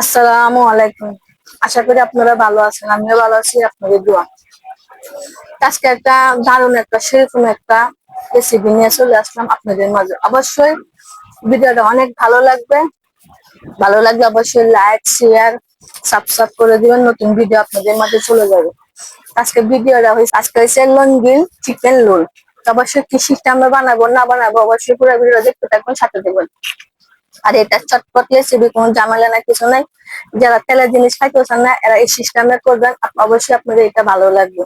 আসসালামু আলাইকুম। আশা করি আপনারা ভালো আছেন, আমিও ভালো আছি, আপনাদের দোয়া। আজকে একটা দারুণ একটা, সেরকম একটা রেসিপি নিয়ে চলে আসলাম আপনাদের মাঝে। অবশ্যই ভিডিওটা অনেক ভালো লাগবে। ভালো লাগলে অবশ্যই লাইক শেয়ার সাবস্ক্রাইব করে দিবেন, নতুন ভিডিও আপনাদের মাঝে চলে যাবে। আজকে ভিডিওটা হয়েছে আজকে হয়েছে লঙ্গিল চিকেন রোল অবশ্যই কি আমরা বানাবো, না বানাবো, অবশ্যই পুরো ভিডিও দেখতে থাকবেন, সাথে দেখবেন আর এটা চটপট রেসিপি কোনো ঝামেলা না, কিছু নাই। যারা তেলের জিনিস খাইতেছেন না, এরা এই সিস্টেমে করবেন অবশ্যই আপনাদের এটা ভালো লাগবে।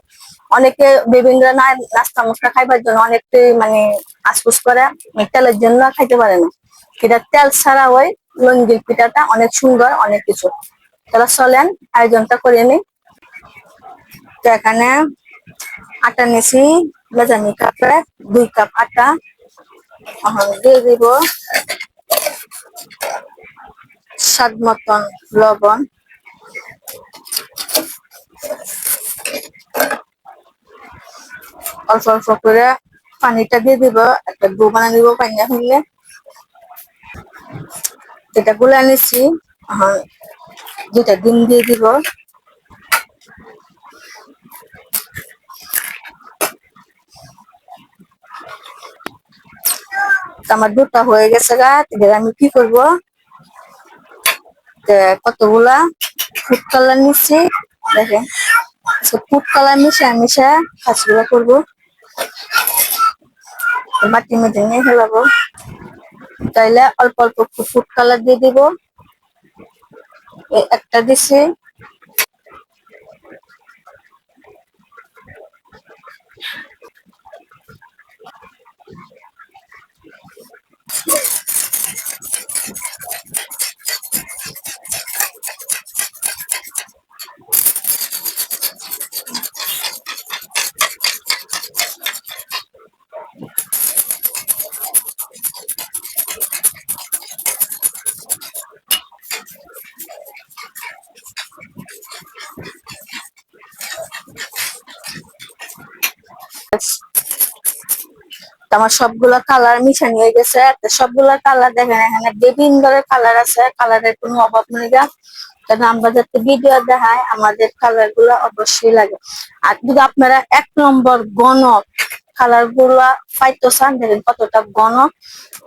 অনেকে বিভিন্ন না- নাস্তা মশলা খাইবার জন্য অনেকে মানে আশপুস করে মানে তেলের জন্য খাইতে পারে না। এটা তেল ছাড়া ওই লঙ্গির পিঠাটা অনেক সুন্দর, অনেক কিছু। তাহলে চলেন, আয়োজনটা করে নিই। তো এখানে আটা নিছি মেজানি কাপে, দুই কাপ আটা। দিয়ে দিব। স্বাদ মতন লবণ। অল্প অল্প করে পানিটা দিয়ে দিব, একটা ডো বানা দিব পানি ফেললে এটা গুলে নিছি এখন দুটা ডিম দিয়ে দিব। তো আমার দুটা হয়ে গেছে গা, এবার আমি কি করব? যে কতগুলা ফুড কালার নিচ্ছি দেখেন। ফুড কালার মিশে মিশা কাজগুলো করব। মাটি মধ্যে নিয়ে ফেলাবো। তাইলে অল্প অল্প ফুড কালার দিয়ে দিব। একটা দিছি। আমার সবগুলা কালার মিশানি হয়ে গেছে। সবগুলা কালার দেখেন, এখানে বিভিন্ন ধরনের কালার আছে। কালারের কোনো অভাব নেই গা। কারণ আমরা যাতে ভিডিও দেখায় আমাদের কালারগুলা অবশ্যই লাগে। আর যদি আপনারা এক নম্বর গণ কালারগুলা পাইতো চান, দেখেন কতটা গণ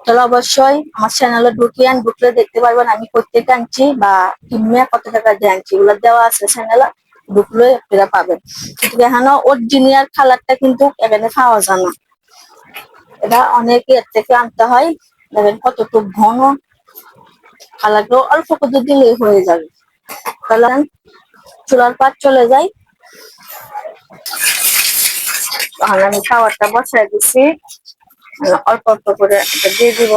তাহলে অবশ্যই আমার চ্যানেলে ঢুকিয়ে ঢুকলে দেখতে পারবেন আমি কোথেকে আনছি বা কিনে কত টাকা দিয়ে আনছি, এগুলো দেওয়া আছে চ্যানেলে ঢুকলে আপনারা পাবেন। কিন্তু এখানে অরিজিনাল কালারটা কিন্তু এখানে পাওয়া যায় না। এটা অনেক এর থেকে আনতে হয়। দেখেন কতটুকু ঘন। খালাগুলো অল্প করে দিলেই হয়ে যাবে। তাহলে চুলার পাত চলে যায় তাহলে আমি খাবারটা বসাই দিচ্ছি। অল্প অল্প করে দিয়ে দিব।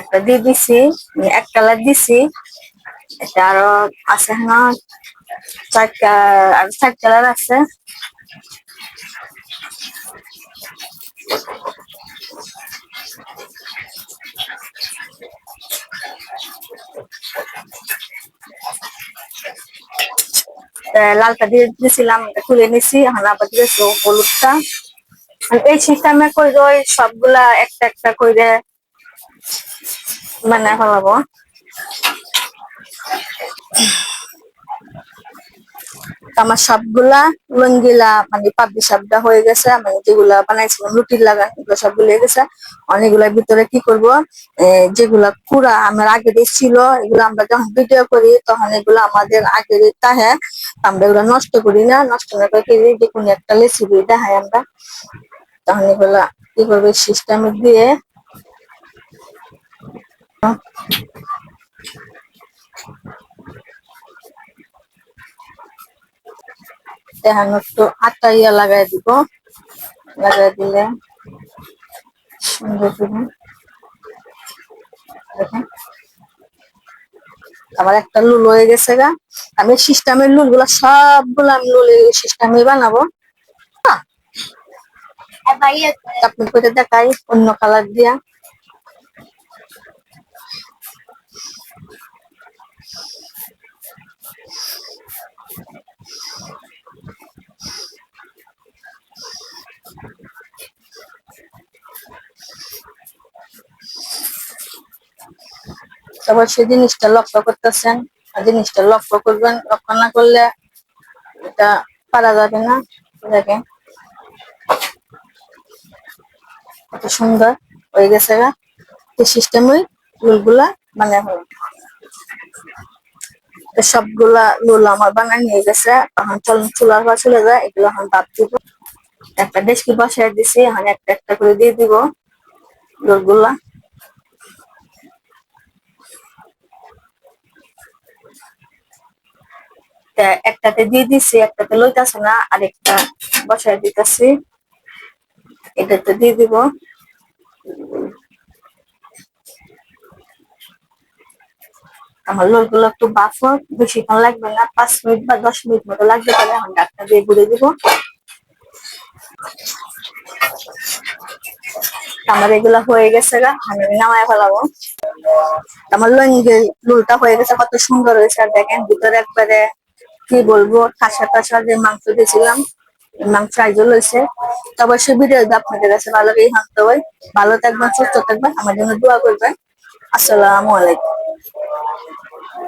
একটা দিয়ে দিছি এক কালার দিছি। এটা আরও আছে চার আর চার কালার আছে। লালটা দিয়ে দিয়েছিলাম তুলে নিছি, এখন আবার দিয়েছি হলুদটা। এই সিস্টেমে করে সবগুলা একটা একটা করে মানে ফেলাবো আমার সবগুলা লঙ্গিলা মানে পাবলি সাবটা হয়ে গেছে। আমি যেগুলা বানাইছিলাম রুটির লাগা এগুলো সবগুলো হয়ে গেছে। অনেকগুলোর ভিতরে কি করব যেগুলা কুড়া আমার আগে ছিল এগুলো আমরা যখন ভিডিও করি, তখন এগুলো আমাদের আগে তাহে, আমরা এগুলো নষ্ট করি না। নষ্ট না করে যে কোনো একটা রেসিপি দেখাই আমরা। তখন এগুলা কি করবে? সিস্টেমে দিয়ে দেখানো একটু আটা ইয়া লাগাই দিব। লাগাই দিলে সুন্দর দেখেন। আমার একটা লুল হয়ে গেছে গা। আমি সিস্টেমের লুলগুলা সবগুলো আমি লুল সিস্টেমে বানাবো। হ্যাঁ, আপনি করে। দেখাই অন্য কালার দিয়া। তারপর সেই জিনিসটা লক্ষ্য করতেছেন জিনিসটা লক্ষ্য করবেন, লক্ষ্য না করলে এটা পারা যাবে না। দেখেন। কত সুন্দর হয়ে গেছে গা। এই সিস্টেমে ফুলগুলা মানে হয় সবগুলা লুল আমার বানায় নিয়ে গেছে। এখন চল, চুলার পর চলে যায় এগুলো এখন ভাব দিব। একটা ডেস্কি বসায় দিছি, এখন একটা একটা করে দিয়ে দিব লুলগুলা। একটাতে দিয়ে দিছি, একটাতে লইতাছে না, আরেকটা বসায় দিতেছি। এটাতে দিয়ে দিব। আমার লোলগুলো একটু বাফ হোক, বেশিক্ষণ লাগবে না, পাঁচ মিনিট বা দশ মিনিট মতো লাগবে তাহলে এখন ডাক্তার দিয়ে ঘুরে দিব। আমার এগুলা হয়ে গেছে গা, আমি নামায় ফেলাবো। আমার লঙ্গি লুলটা হয়ে গেছে, কত সুন্দর হয়েছে, আর দেখেন ভিতরে একবারে কি বলব, ঠাসা ঠাসা যে মাংস দিয়েছিলাম মাংস আইজল হয়েছে তো অবশ্যই ভিডিও আপনাদের কাছে ভালো লাগে হাঁটতে হয় ভালো থাকবেন, সুস্থ থাকবেন, আমার জন্য দোয়া করবেন। আসসালামু আলাইকুম।